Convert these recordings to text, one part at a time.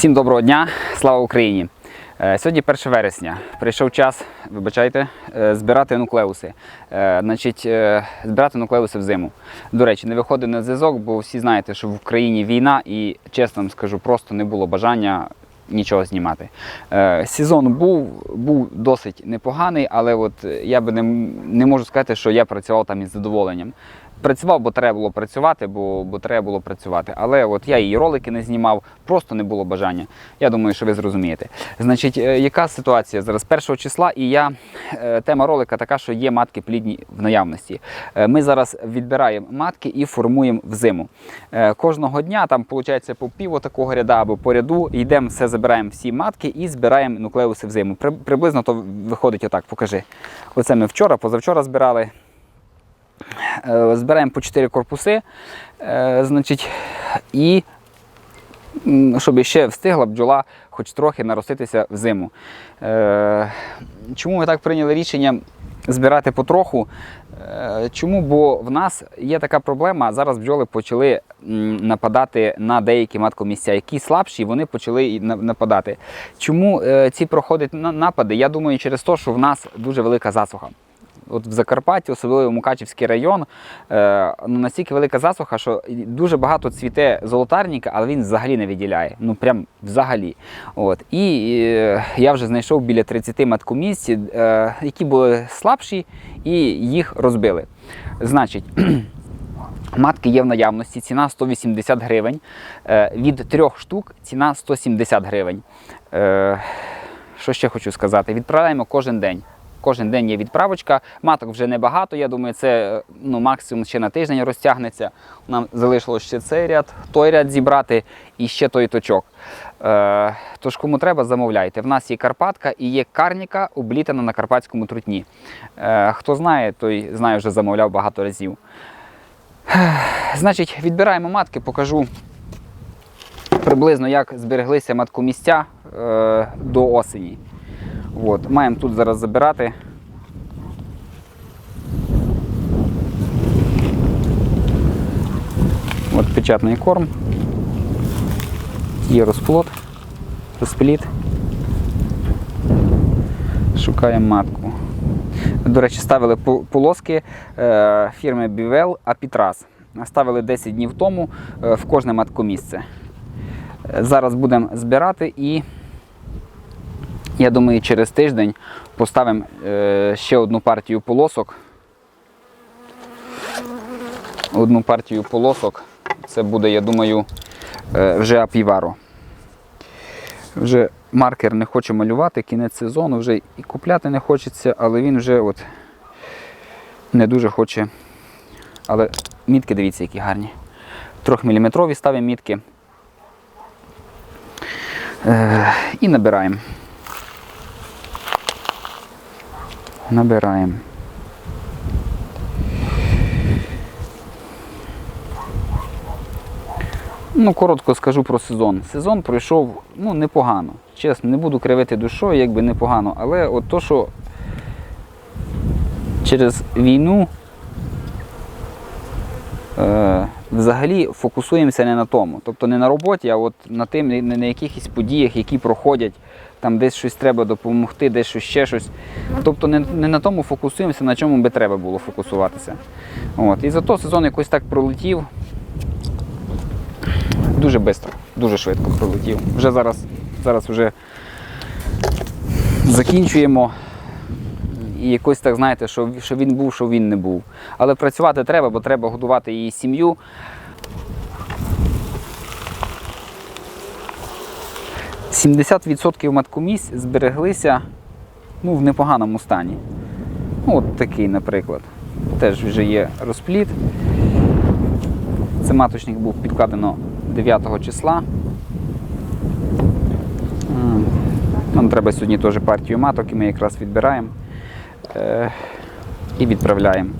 Всім доброго дня, слава Україні! Е, Сьогодні 1 вересня. Прийшов час, вибачайте, е, збирати нуклеуси. Е, Значить, збирати нуклеуси взиму. До речі, не виходить на зв'язок, бо всі знаєте, що в Україні війна, і чесно вам скажу, просто не було бажання нічого знімати. Сезон був, був досить непоганий, але от я би не, не можу сказати, що я працював там із задоволенням. Працював, бо треба було працювати, бо, бо треба було працювати. Але от я і ролики не знімав, просто не було бажання. Я думаю, що ви зрозумієте. Значить, е, яка ситуація зараз? Першого числа, і я е, тема ролика така, що є матки плідні в наявності. Е, Ми зараз відбираємо матки і формуємо взиму. Е, Кожного дня там виходить по пів такого ряда або по ряду. Йдемо, все забираємо всі матки і збираємо нуклеуси взиму. При- Приблизно то виходить отак. Покажи. Оце ми вчора, позавчора збирали. Е, Збираємо по 4 корпуси, е, значить, і щоб ще встигла бджола хоч трохи нароститися в зиму. Е, Чому ми так прийняли рішення збирати потроху? Чому? Бо в нас є така проблема. Зараз бджоли почали нападати на деякі маткомісця, які слабші, вони почали нападати. Чому ці проходять напади? Я думаю, через те, що в нас дуже велика засуха. От в Закарпатті, особливо Мукачівський район, е, ну, настільки велика засуха, що дуже багато цвіте золотарника, але він взагалі не виділяє. Ну прям взагалі. От. І е, я вже знайшов біля 30 маткомісць, е, які були слабші, і їх розбили. Значить. Матки є в наявності, ціна 180 гривень. Від трьох штук ціна 170 гривень. Що ще хочу сказати? Відправляємо кожен день. Кожен день є відправочка. Маток вже небагато. Я думаю, це е, ну, максимум ще на тиждень розтягнеться. Нам залишилось ще цей ряд, той ряд зібрати і ще той точок. Е, тож, кому треба, замовляйте. В нас є Карпатка і є карніка, облітана на карпатському трутні. Е, хто знає, той знає, вже замовляв багато разів. Значить, відбираємо матки, покажу приблизно, як збереглися маткомістя е, до осені. От, маємо тут зараз забирати. От печатний корм. Є розплод, розпліт. Шукаємо матку. До речі, ставили полоски е, фірми Bivel Apitras. Ставили 10 днів тому е, в кожне маткомісце. Е, Зараз будемо збирати і я думаю, через тиждень поставимо е, ще одну партію полосок. Одну партію полосок. Це буде, я думаю, е, вже апіваро. Вже маркер не хоче малювати, кінець сезону, вже і купляти не хочеться, але він вже от не дуже хоче. Але мітки, дивіться, які гарні. Трьохміліметрові ставимо мітки. Е, і набираємо. Набираємо. Ну, коротко скажу про сезон. Сезон пройшов ну, непогано. Чесно, не буду кривити душою, якби непогано. Але от то, що через війну е, взагалі фокусуємося не на тому. Тобто не на роботі, а от на тим, на, якихось подіях, які проходять, там десь щось треба допомогти, десь ще щось. Тобто не, не на тому фокусуємося, на чому би треба було фокусуватися. От. І зато сезон якось так пролетів. Дуже швидко, дуже швидко пролетів. Вже зараз, зараз вже закінчуємо. І якось так, знаєте, що, що він був, що він не був. Але працювати треба, бо треба годувати її сім'ю. «70% маткомісць збереглися ну, в непоганому стані. Ну, от такий, наприклад. Теж вже є розпліт. Це маточник був підкладено 9 числа. Нам треба сьогодні теж партію маток, і ми якраз відбираємо е, і відправляємо.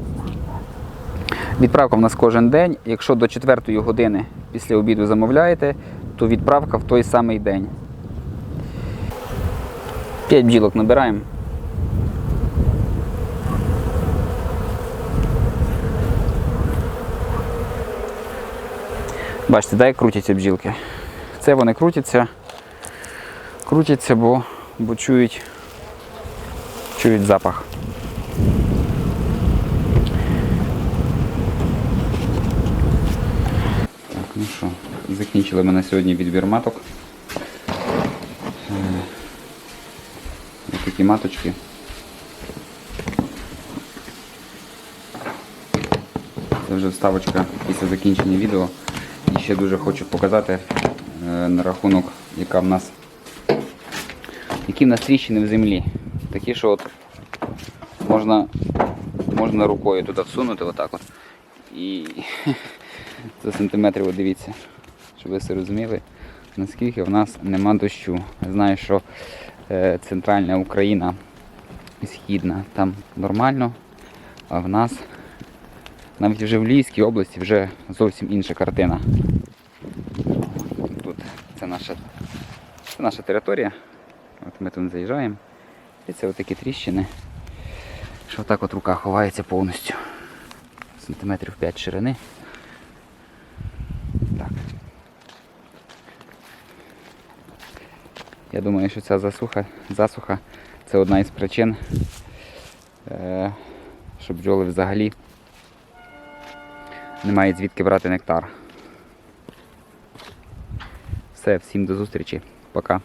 Відправка в нас кожен день. Якщо до 4 години після обіду замовляєте, то відправка в той самий день. 5 бджілок набираємо. Бачите, як крутяться бджілки. Це вони крутяться. крутяться, бо, бо чують, чують запах. Так, ну що, закінчили ми на сьогодні відбір маток. Е, Ось такі маточки. Це вже вставочка після закінчення відео. І ще дуже хочу показати е, на рахунок, яка в нас, які в нас тріщини в землі. Такі, що от можна, можна рукою туди всунути отак от. І за сантиметрів дивіться, щоб ви все розуміли, наскільки в нас нема дощу. Знаю, що центральна Україна східна там нормально, а в нас навіть вже в Львівській області вже зовсім інша картина. Тут це наша, це наша територія. От ми тут заїжджаємо. І це отакі тріщини, що так от рука ховається повністю. Сантиметрів 5 ширини. Так. Я думаю, що ця засуха, засуха це одна із причин, е, що бджоли взагалі не мають звідки брати нектар. Все, всім до зустрічі. Пока.